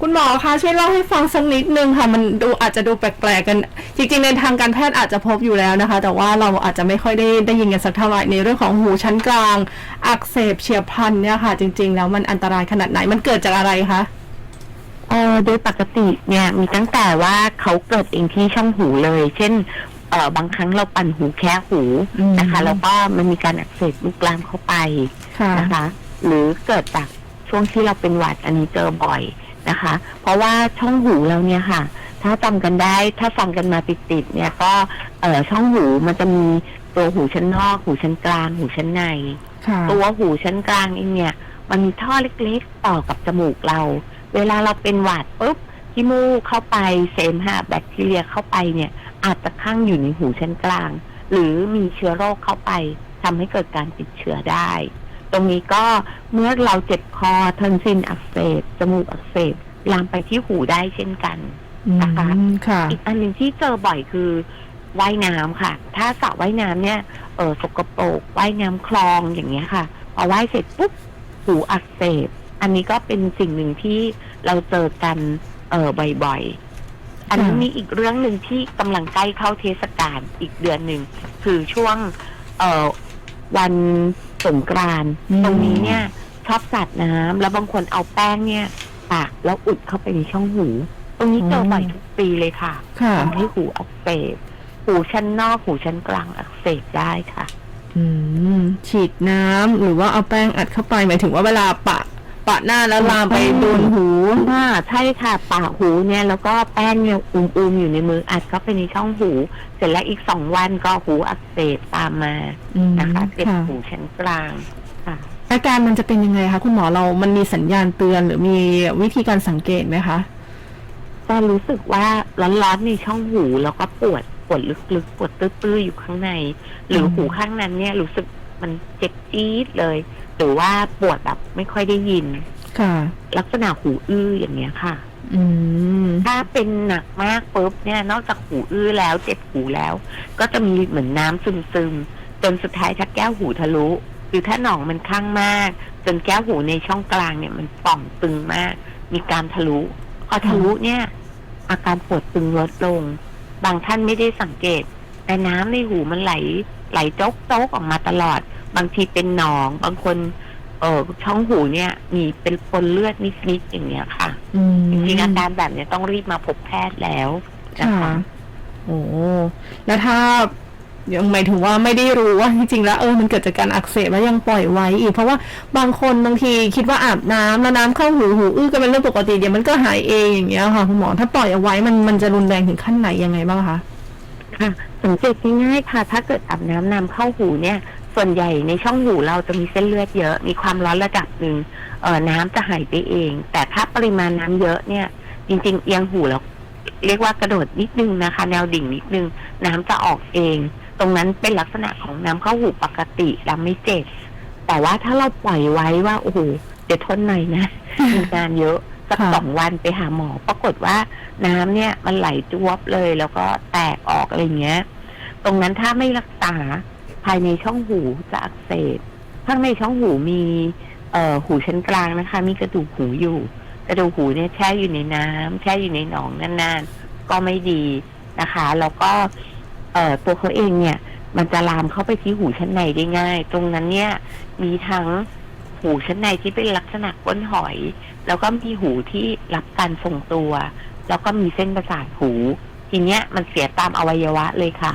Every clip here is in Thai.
คุณหมอคะช่วยเล่าให้ฟังสักนิดนึงค่ะ มันดูอาจจะดูแปลกๆกัน จริงๆในทางการแพทย์อาจจะพบอยู่แล้วนะคะ แต่ว่าเราอาจจะไม่ค่อยได้ได้ยินกันสักเท่าไหร่ในเรื่องของหูชั้นกลาง อักเสบเฉียบพลันเนี่ยค่ะ จริง ๆ แล้วมันอันตรายขนาดไหนมันเกิดจากอะไรคะเออโดยปกติเนี่ยมีตั้งแต่ว่าเขาเกิดเองที่ช่องหูเลย เช่นเออบางครั้งเราปั่นหูแค่หูอืมนะคะแล้วก็มันมีการอักเสบลุกลามเข้าไปค่ะนะคะ หรือเกิดจากช่วงที่เราเป็นหวัดอันนี้เจอบ่อย นะคะ เพราะว่าช่องหูเราเนี่ยค่ะ ถ้าจำกันได้ถ้าฟังกันมาติดๆเนี่ยก็เออช่องหูมันจะมีตัวหูชั้นนอก หูชั้นกลาง หูชั้นใน ค่ะตัวหูชั้นกลางเองเนี่ย มันมีท่อเล็กๆต่อกับจมูกเรา เวลาเราเป็นหวัดปุ๊บขี้มูกเข้าไปเสมหะแบคทีเรียเข้าไปเนี่ย อาจจะข้างอยู่ในหูชั้นกลาง หรือมีเชื้อโรคเข้าไปทำให้เกิดการติดเชื้อได้ ตรงนี้ก็เมื่อเราเจ็บคอทอนซิลอักเสบจมูกอักเสบลามไปที่หูได้เช่นกันนะคะอืมค่ะอีกอันหนึ่งที่เจอบ่อยคือว่ายน้ำค่ะ ถ้าสระว่ายน้ำเนี่ยเออสกปรกว่ายน้ำคลองอย่างเงี้ยค่ะพอว่ายเสร็จปุ๊บหูอักเสบ อันนี้ก็เป็นสิ่งหนึ่งที่เราเจอกันเออบ่อยๆ อันนี้ค่ะมีอีกเรื่องหนึ่งที่กำลังใกล้เข้าเทศกาลอีกเดือนหนึ่ง คือช่วงเออวัน สงกรานต์อืม ตรงนี้เนี่ย ชอบสาดน้ำแล้วบางคนเอาแป้งเนี่ยปากแล้วอุดเข้าไปในช่องหู ตรงนี้เจอบ่อยทุกปีเลยค่ะค่ะ ทำให้หูอักเสบหูชั้นนอกหูชั้นกลางอักเสบได้ค่ะ อืมฉีดน้ำหรือว่าเอาแป้งอัดเข้าไปหมายถึงว่าเวลาปะ ปะหน้าแล้วลามไปโดนหูอ่าใช่ค่ะปากหูเนี่ยแล้วก็แป้งเนี่ยอุ้มๆอยู่ในมืออัดเข้าไปในช่องหู เสร็จแล้วอีกสองวันก็หูอักเสบตามมาอืมนะคะเจ็บค่ะหูชั้นกลางค่ะอาการมันจะเป็นยังไงคะคุณหมอเรามันมีสัญญาณเตือนหรือมีวิธีการสังเกตไหมคะก็รู้สึกว่าร้อนๆในช่องหูแล้วก็ปวดปวดลึกๆปวดตื้อๆอยู่ข้างใน หรืออมหูข้างนั้นเนี่ยรู้สึกมันเจ็บจี๊ดเลย หรือว่าปวดแบบไม่ค่อยได้ยิน ค่ะ ลักษณะหูอื้ออย่างเงี้ยค่ะ อืม ถ้าเป็นหนักมากปุ๊บเนี่ยนอกจากหูอื้อแล้วเจ็บหูแล้ว ก็จะมีเหมือนน้ำซึมๆจนสุดท้ายถ้าแก้วหูทะลุหรือถ้าหนองมันข้างมาก จนแก้วหูในช่องกลางเนี่ยมันป่องตึงมาก มีการทะลุพอทะลุเนี่ย อาการปวดตึงลดลง บางท่านไม่ได้สังเกต แต่น้ำในหูมันไหล ไหลโจ๊กโจ๊กออกมาตลอด บางทีเป็นหนอง บางคน เออช่องหูเนี่ย มีเป็นปนเลือดนิดๆอย่างเงี้ยค่ะอืมจริงๆอาการแบบเนี้ยต้องรีบมาพบแพทย์แล้วนะค่ะ คะ โอ้แล้วถ้ายังหมายถึงว่าไม่ได้รู้ว่าจริงๆแล้วเออมันเกิดจากการอักเสบแล้วยังปล่อยไว้อีก เพราะว่าบางคนบางทีคิดว่าอาบน้ำแล้วน้ำเข้าหูหูอื้อก็เป็นเรื่องปกติเดี๋ยวมันก็หายเองอย่างเงี้ยค่ะคุณหมอถ้าปล่อยเอาไว้มันมันจะรุนแรงถึงขั้นไหนยังไงบ้างคะ ค่ะสังเกตง่ายๆค่ะ ถ้าเกิดอาบน้ำนำเข้าหูเนี่ย ส่วนใหญ่ในช่องหูเราจะมีเส้นเลือดเยอะ มีความร้อนระดับหนึ่งเออน้ำจะหายไปเอง แต่ถ้าปริมาณน้ำเยอะเนี่ย จริง ๆ เอียงหูแล้วเรียกว่ากระโดดนิดนึงนะคะ แนวดิ่งนิดนึง น้ำจะออกเอง ตรงนั้นเป็นลักษณะของน้ำเข้าหูปกติแล้วไม่เจ็บแต่ว่าถ้าเราปล่อยไว้ว่าโอ้โหเดี๋ยวทนหน่อยนะมีงานเยอะสักค่ะสองวันไปหาหมอ ปรากฏว่าน้ำเนี่ยมันไหลจวบเลยแล้วก็แตกออกอะไรเงี้ย ตรงนั้นถ้าไม่รักษา ภายในช่องหูจะอักเสบข้างในช่องหูมีเอ่อหูชั้นกลางนะคะ มีกระดูกหูอยู่ กระดูกหูเนี่ยแช่อยู่ในน้ำแช่อยู่ในหนองนานๆ ก็ไม่ดีนะคะ แล้วก็เอ่อตัวเขาเองเนี่ย มันจะลามเข้าไปที่หูชั้นในได้ง่าย ตรงนั้นเนี่ยมีทั้งหูชั้นในที่เป็นลักษณะก้นหอย แล้วก็มีหูที่รับการทรงตัว แล้วก็มีเส้นประสาทหู ทีเนี้ยมันเสียตามอวัยวะเลยค่ะ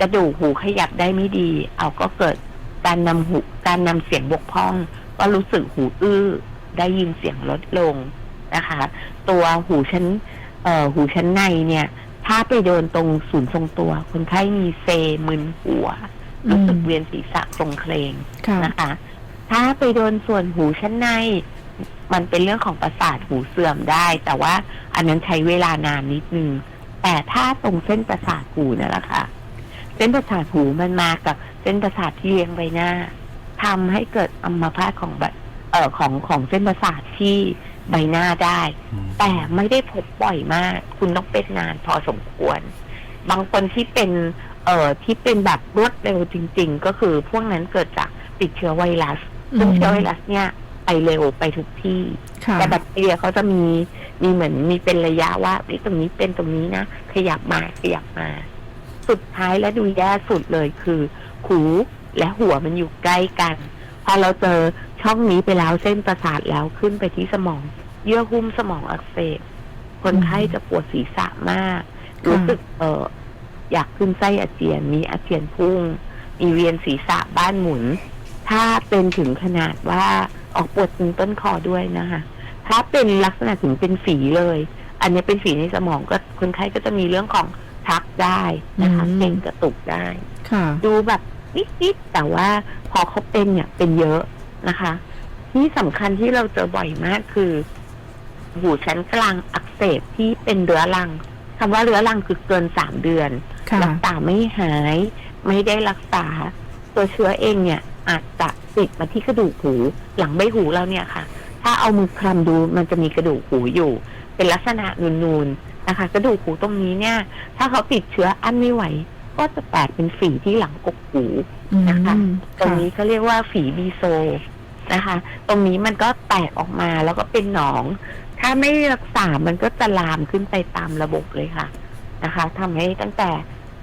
กระดูกหูขยับได้ไม่ดี เอาก็เกิดการนำหูการนำเสียงบกพร่อง ก็รู้สึกหูอื้อได้ยินเสียงลดลงนะคะ ตัวหูชั้นเอ่อหูชั้นในเนี่ย ถ้าไปโดนตรงศูนย์ทรงตัว คนไข้มีเซมึนหัว รู้สึกเวียนศีรษะตรงเคลงค่ะนะคะ ถ้าไปโดนส่วนหูชั้นใน มันเป็นเรื่องของประสาทหูเสื่อมได้ แต่ว่าอันนั้นใช้เวลานานนิดนึงแต่ถ้าตรงเส้นประสาทหูนั่นแหละค่ะ เส้นประสาทหูมันมากับเส้นประสาทที่เลี้ยงใบหน้าทำให้เกิดอัมพาตของใบเอ่อของของเส้นประสาทที่ใบหน้าได้ แต่ไม่ได้พบบ่อยมาก คุณต้องเป็นนานพอสมควร บางคนที่เป็น เอ่อที่เป็นแบบรวดเร็วจริง ๆ ก็คือพวกนั้นเกิดจากติดเชื้อไวรัสซึ่งเชื้อไวรัสเนี่ยไปเร็วไปทุกที่ค่ะแต่แบคทีเรียเขาจะมีมีเหมือนมีเป็นระยะว่าเฮ้ยตรงนี้เป็นตรงนี้นะ ขยับมาขยับมา สุดท้ายและดูแย่สุดเลยคือ หูและหัวมันอยู่ใกล้กัน พอเราเจอช่องนี้ไปแล้วเส้นประสาทแล้วขึ้นไปที่สมอง เยื่อหุ้มสมองอักเสบคนไข้จะปวดศีรษะมาก รู้สึกเอออยากขึ้นไส้อาเจียน มีอาเจียนพุ่ง มีเวียนศีรษะบ้านหมุน ถ้าเป็นถึงขนาดว่าออกปวดถึงต้นคอด้วยนะคะถ้าเป็นลักษณะถึงเป็นฝีเลย อันนี้เป็นฝีในสมองก็คนไข้ก็จะมีเรื่องของ ชักได้นะคะอืม เก่งกระตุกได้ ค่ะ ดูแบบนิดๆแต่ว่าพอเขาเป็นเนี่ยเป็นเยอะนะคะ ที่สำคัญที่เราเจอบ่อยมากคือ หูชั้นกลางอักเสบที่เป็นเรื้อรังคำว่าเรื้อรังคือเกินสามเดือน ค่ะ รักษาไม่หาย ไม่ได้รักษา ตัวเชื้อเองเนี่ย อาจจะติดมาที่กระดูกหู หลังใบหูเราเนี่ยค่ะ ถ้าเอามือคลำดูมันจะมีกระดูกหูอยู่ เป็นลักษณะนูนๆ นะคะกระดูกหูตรงนี้เนี่ย ถ้าเขาติดเชื้ออั้นไม่ไหว ก็จะแตกเป็นฝีที่หลังกกหูนะคะอืมตรงนี้เขาเรียกว่าฝีบีโซนะคะ ตรงนี้มันก็แตกออกมาแล้วก็เป็นหนอง ถ้าไม่รักษา มันก็จะลามขึ้นไปตามระบบเลยค่ะนะคะทำให้ตั้งแต่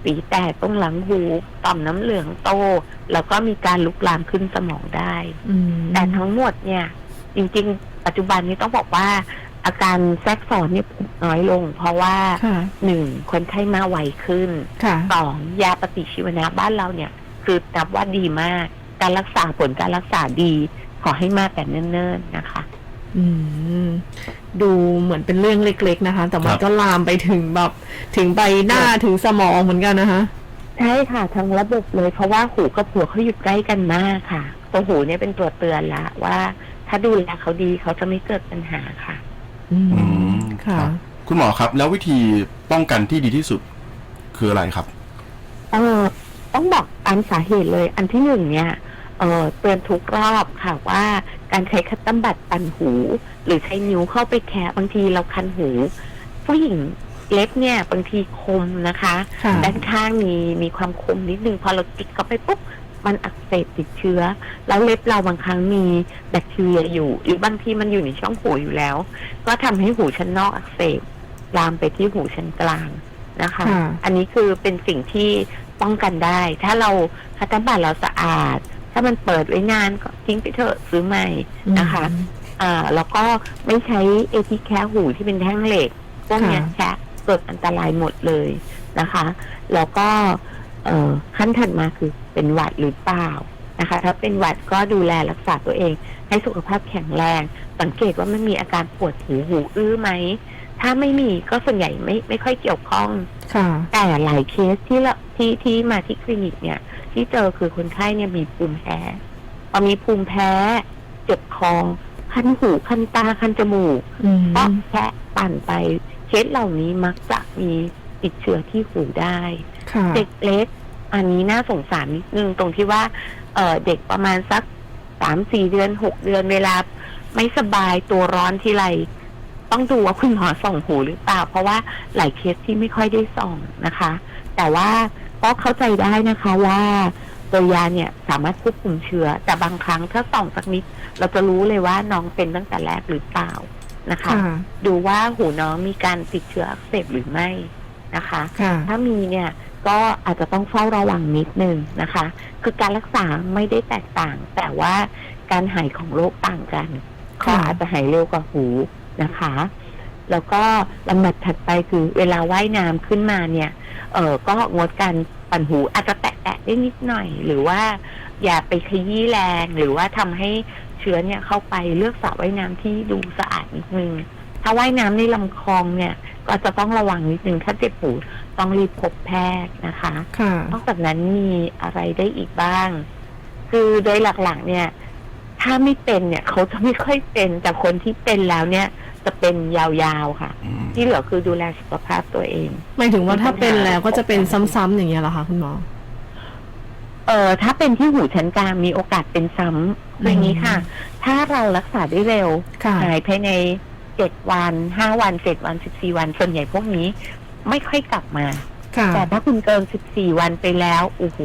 ฝีแตกตรงหลังหูต่อมน้ำเหลืองโต แล้วก็มีการลุกลามขึ้นสมองได้อืมแต่ทั้งหมดเนี่ย จริง ๆ ปัจจุบันนี้ต้องบอกว่า อาการแทรกซ้อนเนี่ยน้อยลง เพราะว่าค่ะหนึ่งคนไข้มาไวขึ้นค่ะสองยาปฏิชีวนะบ้านเราเนี่ย คือนับว่าดีมาก การรักษาผลการรักษาดี ขอให้มาแต่เนิ่นๆนะคะอืมดูเหมือนเป็นเรื่องเล็ก ๆ นะคะ แต่มันครับก็ลามไปถึงแบบถึงใบหน้าถึงสมองเหมือนกันนะคะใช่ค่ะทั้งระบบเลยเพราะว่าหูกับหัวเขาอยู่ใกล้กันมากค่ะตัวหูเนี่ยเป็นตัวเตือนละว่า ถ้าดูแลเขาดีเขาจะไม่เกิดปัญหาค่ะ อืมอืมค่ะ รับคุณหมอครับ แล้ววิธีป้องกันที่ดีที่สุดคืออะไรครับ เออต้องบอกตามสาเหตุเลยอันที่หนึ่งเนี่ยเออเตือนทุกรอบค่ะว่าการใช้คัตเตัมบัตปั่นหู หรือใช้นิ้วเข้าไปแคะบางทีเราคันหู ผู้หญิงเล็บเนี่ยบางทีคมนะคะ ค่ะ ด้านข้างมีมีความคมนิดนึงพอเราจิกเข้าไปปุ๊บ มันอักเสบติดเชื้อ แล้วเล็บเราบางครั้งมีแบคทีเรียอยู่ หรือบางทีมันอยู่ในช่องหูอยู่แล้ว ก็ทำให้หูชั้นนอกอักเสบลามไปที่หูชั้นกลางนะคะค่ะอันนี้คือเป็นสิ่งที่ป้องกันได้ ถ้าเราคัตเตอร์บัตเราสะอาด ถ้ามันเปิดไว้นานก็ทิ้งไปเถอะซื้อใหม่นะคะอ่าแล้วก็ไม่ใช้เอทีแคะหูที่เป็นแท่งเหล็กพวกเนี้ยค่ะแคะเกิดอันตรายหมดเลยนะคะ แล้วก็เอ่อขั้นถัดมาคือ เป็นหวัดหรือเปล่านะคะ ถ้าเป็นหวัดก็ดูแลรักษาตัวเอง ให้สุขภาพแข็งแรง สังเกตว่ามันมีอาการปวดหูหูอื้อไหม ถ้าไม่มีก็ส่วนใหญ่ไม่ไม่ค่อยเกี่ยวข้องค่ะแต่หลายเคสที่เราที่ที่มาที่คลินิกเนี่ย ที่เจอคือคนไข้เนี่ยมีภูมิแพ้พอมีภูมิแพ้เจ็บคอคันหูคันตาคันจมูกอืมก็แค่ปั่นไปเคสเหล่านี้มักจะมีติดเชื้อที่หูได้ค่ะเด็กเล็ก อันนี้น่าสงสารนิดนึงตรงที่ว่าเออเด็กประมาณสักสามสี่เดือนหกเดือนเวลา ไม่สบายตัวร้อนทีไรต้องดูว่าคุณหมอส่องหูหรือเปล่า เพราะว่าหลายเคสที่ไม่ค่อยได้ส่องนะคะ แต่ว่าก็เข้าใจได้นะคะว่าตัวยาเนี่ยสามารถควบคุมเชื้อ แต่บางครั้งถ้าส่องสักนิด เราจะรู้เลยว่าน้องเป็นตั้งแต่แรกหรือเปล่านะคะค่ะดูว่าหูน้องมีการติดเชื้ออักเสบหรือไม่นะคะค่ะถ้ามีเนี่ย ก็อาจจะต้องเฝ้าระวังนิดนึงนะคะ คือการรักษาไม่ได้แตกต่าง แต่ว่าการหายของโรคต่างกันคออาจจะหายเร็วกว่าหูนะคะ แล้วก็ลำดับถัดไปคือเวลาว่ายน้ำขึ้นมาเนี่ย เออก็งดการปั่นหูอาจจะแตะๆได้นิดหน่อย หรือว่าอย่าไปขยี้แรงหรือว่าทำให้เชื้อเนี่ยเข้าไปเลือกสระว่ายน้ำที่ดูสะอาดนิดนึงถ้าว่ายน้ำในลำคลองเนี่ย ก็จะต้องระวังนิดนึงถ้าเจ็บหู ต้องรีบพบแพทย์นะคะค่ะนอกจากนั้นมีอะไรได้อีกบ้าง คือโดยหลักๆ เนี่ย ถ้าไม่เป็นเนี่ย เขาจะไม่ค่อยเป็น แต่คนที่เป็นแล้วเนี่ย จะเป็นยาวๆค่ะอืมที่เหลือคือดูแลสุขภาพตัวเอง หมายถึงว่าถ้าเป็นแล้วก็จะเป็นซ้ำๆอย่างเงี้ยเหรอคะคุณหมอ เออถ้าเป็นที่หูชั้นกลางมีโอกาสเป็นซ้ำอย่างนี้ค่ะ ถ้าเรารักษาได้เร็วค่ะหายภายในเจ็ดวันห้าวันเจ็ดวันสิบสี่วันส่วนใหญ่พวกนี้ ไม่ค่อยกลับมา ค่ะ แต่ถ้าคุณเกินสิบสี่วันไปแล้วโอ้โห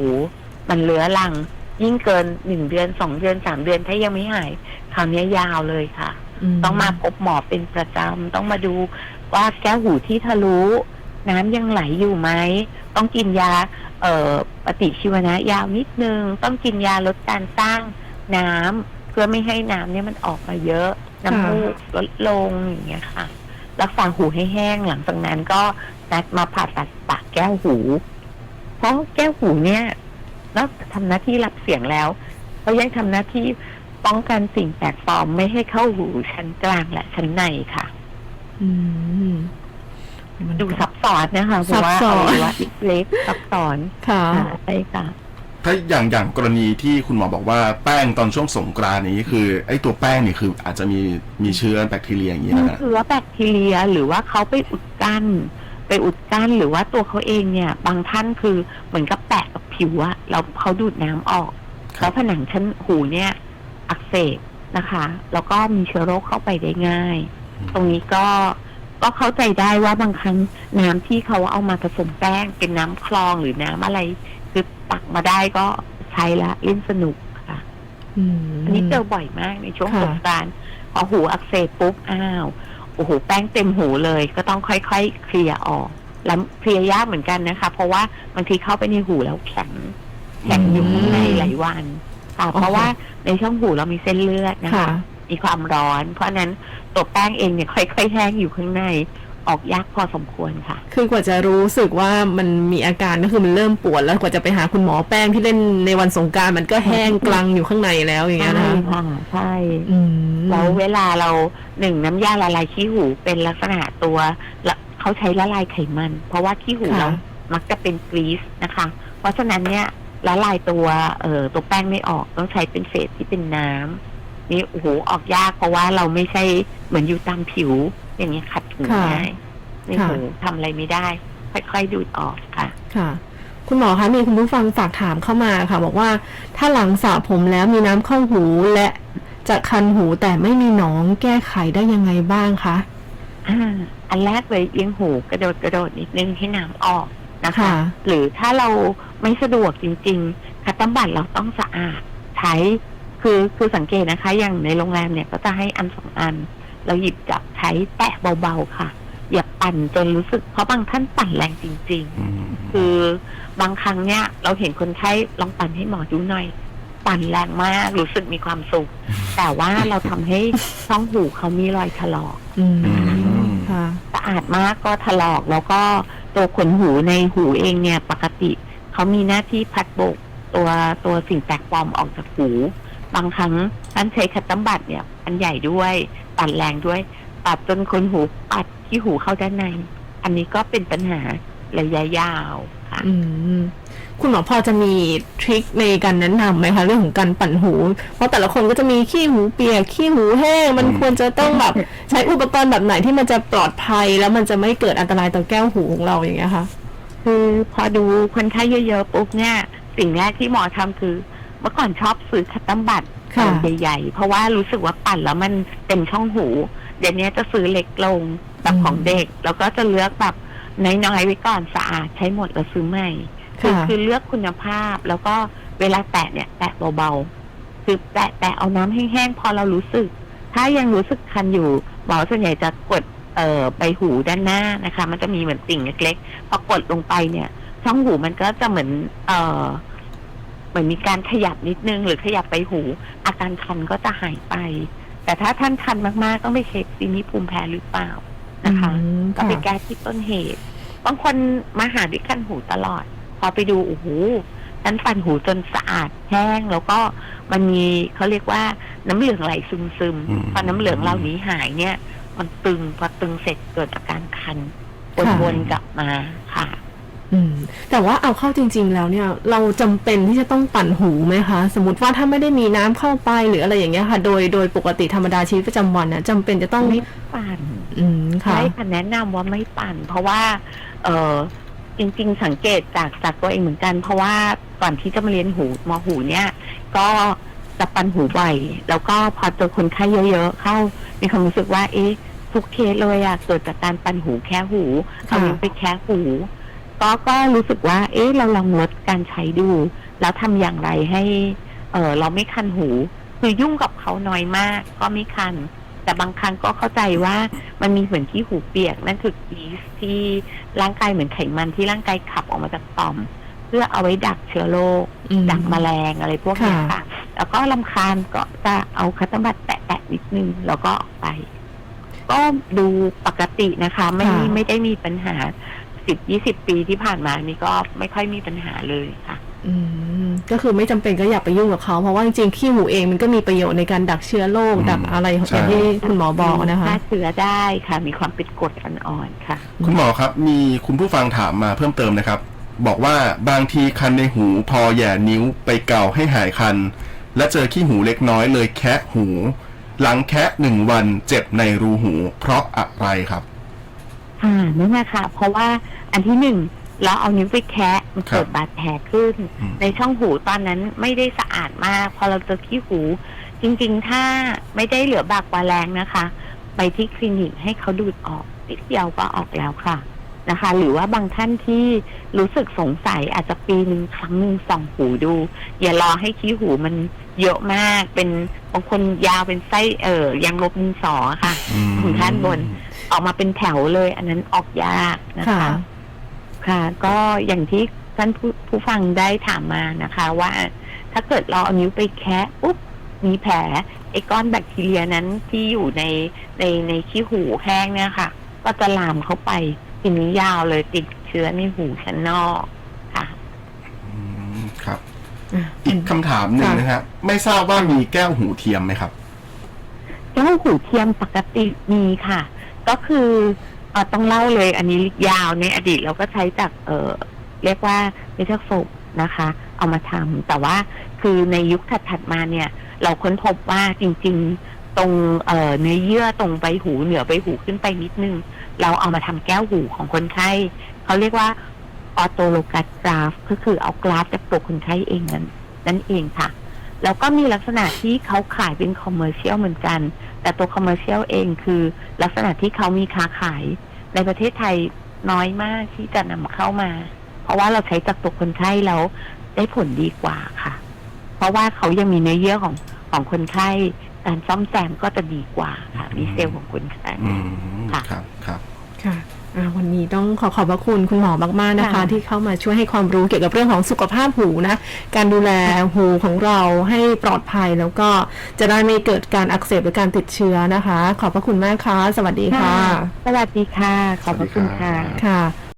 มันเหลือลัง ยิ่งเกินหนึ่งเดือนสองเดือนสามเดือนถ้ายังไม่หายคราวนี้ยาวเลยค่ะ ต้องมาพบหมอเป็นประจำต้องมาดูว่าแก้วหูที่ทะลุน้ำยังไหลอยู่ไหม ต้องกินยา เอ่อปฏิชีวนะยาวนิดนึง ต้องกินยาลดการสร้างน้ำเพื่อไม่ให้น้ำเนี่ยมันออกมาเยอะ น้ำมูกลดลงอย่างเงี้ยค่ะ รักษาหูให้แห้งหลังจากนั้นก็ นัดมาผ่าตัดปากแก้วหู เพราะแก้วหูเนี่ยนอกจากทำหน้าที่รับเสียงแล้วเขายังทำหน้าที่ป้องกันสิ่งแปลกปลอมไม่ให้เข้าหูชั้นกลางและชั้นในค่ะ อืมมันดูซับซ้อนนะคะเพราะว่าซับซ้อนอวัยวะเล็กๆซับซ้อนค่ะค่ะใช่ค่ะถ้าอย่างอย่างกรณีที่คุณหมอบอกว่าแป้งตอนช่วงสงกรานต์นี้คือ ไอ้ตัวแป้งนี่คืออาจจะมีมีเชื้อแบคทีเรียอย่างนี้มีนะฮะเชื้อแบคทีเรียหรือว่าเขาไปอุดกั้น ไปอุดกั้นหรือว่าตัวเขาเองเนี่ย บางท่านคือเหมือนกับแปะกับผิวอะแล้วเขาดูดน้ำออกครัแล้บวผนังชั้นหูเนี่ย อักเสบนะคะ แล้วก็มีเชื้อโรคเข้าไปได้ง่าย ตรงนี้ก็ก็เข้าใจได้ว่าบางครั้งน้ำที่เขาเอามาผสมแป้งเป็นน้ำคลองหรือน้ำอะไร คือตักมาได้ก็ใช้ละเล่นสนุกค่ะอืมอันนี้เจอบ่อยมากในช่วงค่ะสงกรารพอหูอักเสบปุ๊บอ้าว โอ้โหแป้งเต็มหูเลย ก็ต้องค่อยๆเคลียร์ออก แล้วเคลียร์ยากเหมือนกันนะคะ เพราะว่าบางทีเข้าไปในหูแล้วแข็งแข็งอยู่ข้างในหลายวันค่ะเพราะว่าในช่องหูเรามีเส้นเลือดนะคะค่ะมีความร้อน เพราะฉะนั้นตัวแป้งเองเนี่ยค่อยๆแห้งอยู่ข้างใน ออกยากพอสมควรค่ะ คือกว่าจะรู้สึกว่ามันมีอาการก็คือมันเริ่มปวดแล้วกว่าจะไปหาคุณหมอแป้งที่เล่นในวันสงกรารมันก็แห้งกลังอยู่ข้างในแล้วอย่างเงี้ยใช่นะคะค่ะใช่อืมแล้วเวลาเราหนึ่งน้ำยาละลายขี้หูเป็นลักษณะตัวละเขาใช้ละลายไขมัน เพราะว่าขี้หูค่ะเรามักจะเป็นกรีซนะคะ เพราะฉะนั้นเนี่ยละลายตัวเอ่อตัวแป้งไม่ออกต้องใช้เป็นเศษที่เป็นน้ำนี่โอ้โหออกยากเพราะว่าเราไม่ใช่เหมือนอยู่ตามผิว อย่างนี้ยขัดหูค่ะง่ายในค่ะหูทำอะไรไม่ได้ ค่อยๆดูดออกค่ะ ค่ะ คุณหมอคะมีคุณผู้ฟังฝากถามเข้ามาค่ะ บอกว่าถ้าหลังสระผมแล้วมีน้ำเข้าหูและจะคันหูแต่ไม่มีหนองแก้ไขได้ยังไงบ้างคะ อ่าอันแรกเลยเอียงหูกระโดดกระโดดนิดนึงให้น้ำออกนะคะ ค่ะ หรือถ้าเราไม่สะดวกจริงๆคัตเตอร์บัตรเราต้องสะอาดใช้คือคือสังเกตนะคะ อย่างในโรงแรมเนี่ยก็จะให้อันสองอัน เราหยิบจับใช้แตะเบาๆค่ะ อย่าปั่นจนรู้สึก เพราะบางท่านปั่นแรงจริงๆอืมคือบางครั้งเนี่ย เราเห็นคนไข้ลองปั่นให้หมอดูหน่อย ปั่นแรงมากรู้สึกมีความสุข แต่ว่าเราทำให้ช่องหูเขามีรอยถลอกอืมมค่ะสะอาดมากก็ถลอกแล้วก็ตัวขนหูในหูเองเนี่ย ปกติเขามีหน้าที่พัดโบกตัวตัวสิ่งแปลกปลอมออกจากหู บางครั้งท่านใช้คัตเตอร์บัตเนี่ย อันใหญ่ด้วยปั่นแรงด้วยปัดจนขนหูปัดที่หูเข้าด้านใน อันนี้ก็เป็นปัญหาระยะยาวค่ะอืมคุณหมอพอจะมีทริคในการแนะนำไหมคะเรื่องของการปั่นหู เพราะแต่ละคนก็จะมีขี้หูเปียกขี้หูแห้งมันอืมควรจะต้องแบบใช้อุปกรณ์แบบไหนที่มันจะปลอดภัยแล้วมันจะไม่เกิดอันตรายต่อแก้วหูของเราอย่างเงี้ยค่ะคือพอดูคนไข้เยอะๆปุ๊บเนี่ยสิ่งแรกที่หมอทำคือ เมื่อก่อนชอบซื้อคัตเตอร์บัตค่ะ ใหญ่ๆ เพราะว่ารู้สึกว่าปั่นแล้วมันเต็มช่องหู เดี๋ยวนี้จะซื้อเล็กลงแบบอืมของเด็ก แล้วก็จะเลือกแบบน้อยๆไว้ก่อนสะอาดใช้หมดแล้วซื้อใหม่คือค่ะคือเลือกคุณภาพแล้วก็เวลาแตะเนี่ยแตะเบาๆคือแตะแตะเอาน้ำแห้งๆพอเรารู้สึก ถ้ายังรู้สึกคันอยู่หมอส่วนใหญ่จะกดเอ่อใบหูด้านหน้านะคะ มันจะมีเหมือนติ่งเล็กๆพอกดลงไปเนี่ย ช่องหูมันก็จะเหมือน เอ่อเห มือนมีการขยับนิดนึง หรือขยับไปหู อาการคันก็จะหายไป แต่ถ้าท่านคันมากๆ ต้องไปเช็คซีนี่ภูมิแพ้หรือเปล่านะคะอืมก็ไปแก้ที่ต้นเหตุ บางคนมาหาด้วยกันหูตลอด พอไปดูโอ้โหฉันปั่นหูจนสะอาดแห้ง แล้วก็มันมีเขาเรียกว่าน้ำเหลืองไหลซึมซึมๆอืม พอน้ำเหลืองเหล่านี้หายเนี่ย มันตึงพอตึงเสร็จเกิดอาการคันค่ะวนๆกลับมาค่ะอืม แต่ว่าเอาเข้าจริง ๆ แล้วเนี่ย เราจำเป็นที่จะต้องปั่นหูไหมคะ สมมติว่าถ้าไม่ได้มีน้ำเข้าไปหรืออะไรอย่างเงี้ยค่ะ โดยโดยปกติธรรมดาชีวิตประจำวันเนี่ยจำเป็นจะต้องไม่ปั่นอืมค่ะใช่ค่ะแนะนำว่าไม่ปั่น เพราะว่า เออจริง ๆ สังเกตจากจากตัวเองเหมือนกัน เพราะว่าก่อนที่จะมาเรียนหูหมอหูเนี่ย ก็จะปั่นหูบ่อยแล้วก็พอเจอคนไข้เยอะ ๆ เข้า มีความรู้สึกว่าเอ๊ะทุกเคสเลยอะเกิดจากการปั่นหูแค่หูเอานิ้วไปแค่หู ก็ก็รู้สึกว่า เอ๊ะ เราลองลดการใช้ดู แล้วทำอย่างไรให้ เออเราไม่คันหู คือยุ่งกับเขาน้อยมาก ก็ไม่คัน แต่บางครั้งก็เข้าใจว่ามันมีเหมือนที่หูเปียก นั่นคือกีสที่ร่างกายเหมือนไขมันที่ร่างกายขับออกมาจากต่อม เพื่อเอาไว้ดักเชื้อโรคอืมดักแมลงอะไรพวกเนี้ยค่ะค่ะ แล้วก็ลำคาญก็จะเอาคัตเตอร์บัตแตะๆนิดนึงแล้วก็ออกไป ก็ดูปกตินะคะ ไม่ค่ะไม่ได้มีปัญหา สิบยี่สิบปีที่ผ่านมานี่ก็ไม่ค่อยมีปัญหาเลยค่ะอืมก็คือไม่จำเป็นก็อย่าไปยุ่งกับเขาเพราะว่าจริงๆขี้หมูเองมันก็มีประโยชน์ในการดักเชื้อโรคอืมดักอะไรอใช่ ย่างที่คุณหมอบอกนะคะฆ่าเชื้อได้ค่ะ มีความเป็นกรดอ่อนๆค่ะ คุณหมอครับมีคุณผู้ฟังถามมาเพิ่มเติมนะครับ บอกว่าบางทีคันในหูพอแหย่นิ้วไปเกาให้หายคัน และเจอขี้หูเล็กน้อยเลยแคะหู หลังแคะหนึ่งวันเจ็บในรูหู เพราะอะไรครับ อ่านั่นแหละค่ะ เพราะว่าอันที่หนึ่งเราเอานิ้วไปแคะมันเกิดบาดแผลขึ้น อืม ในช่องหูตอนนั้นไม่ได้สะอาดมาก พอเราเจอขี้หู จริงๆ ถ้าไม่ได้เหลือบากกว่าแรงนะคะ ไปที่คลินิกให้เขาดูดออกนิดเดียวก็ออกแล้วค่ะนะคะ หรือว่าบางท่านที่รู้สึกสงสัยอาจจะปีหนึ่งครั้งหนึ่งส่องหูดู อย่ารอให้ขี้หูมันเยอะมาก เป็นบางคนยาวเป็นไส้เอ่อยางลบดินสอค่ะ อืมของด้านบน ออกมาเป็นแถวเลย อันนั้นออกยากนะคะ ค่ะ ค่ะ ก็อย่างที่ท่านผู้ผู้ฟังได้ถามมานะคะ ว่าถ้าเกิดเราเอานิ้วไปแคะปุ๊บมีแผลไอ้ก้อนแบคทีเรียนั้นที่อยู่ในในในขี้หูแห้งเนี่ยค่ะ ก็จะลามเข้าไปทีนี้ยาวเลยติดเชื้อในหูชั้นนอกค่ะ อืมครับอะอีกคำถามหนึ่งค่ะ นะครับไม่ทราบว่ามีแก้วหูเทียมไหมครับแก้วหูเทียมปกติมีค่ะ ก็คือเออต้องเล่าเลยอันนี้ยาวในอดีตเราก็ใช้จากเออเรียกว่าเมทัลโฟกนะคะ เอามาทำแต่ว่าคือในยุคถัดๆมาเนี่ย เราค้นพบว่าจริง ๆ ตรงเอ่อเนื้อเยื่อตรงใบหูเหนือใบหูขึ้นไปนิดนึง เราเอามาทำแก้วหูของคนไข้เขาเรียกว่าออโตโลกัสกราฟก็คือเอากราฟจากตัวคนไข้เองนั้นนั่นเองค่ะ แล้วก็มีลักษณะที่เขาขายเป็นคอมเมอร์เชียลเหมือนกัน แต่ตัวคอมเมอร์เชียลเองคือลักษณะที่เขามีค้าขายในประเทศไทยน้อยมากที่จะนำเข้ามา เพราะว่าเราใช้จากตัวคนไข้แล้วได้ผลดีกว่าค่ะ เพราะว่าเขายังมีเนื้อเยื่อของของคนไข้การซ่อมแซมก็จะดีกว่าค่ะ มีเซลล์ของคนไข้อืมค่ะครับครับค่ะอ่า วันนี้ต้องขอขอบพระคุณคุณหมอมากๆนะคะค่ะที่เข้ามาช่วยให้ความรู้เกี่ยวกับเรื่องของสุขภาพหูนะ การดูแลหูของเราให้ปลอดภัยแล้วก็จะได้ไม่เกิดการอักเสบหรือการติดเชื้อนะคะ ขอบพระคุณมากค่ะ สวัสดีค่ะ สวัสดีค่ะ ขอบพระคุณค่ะสวัสดีครับค่ะ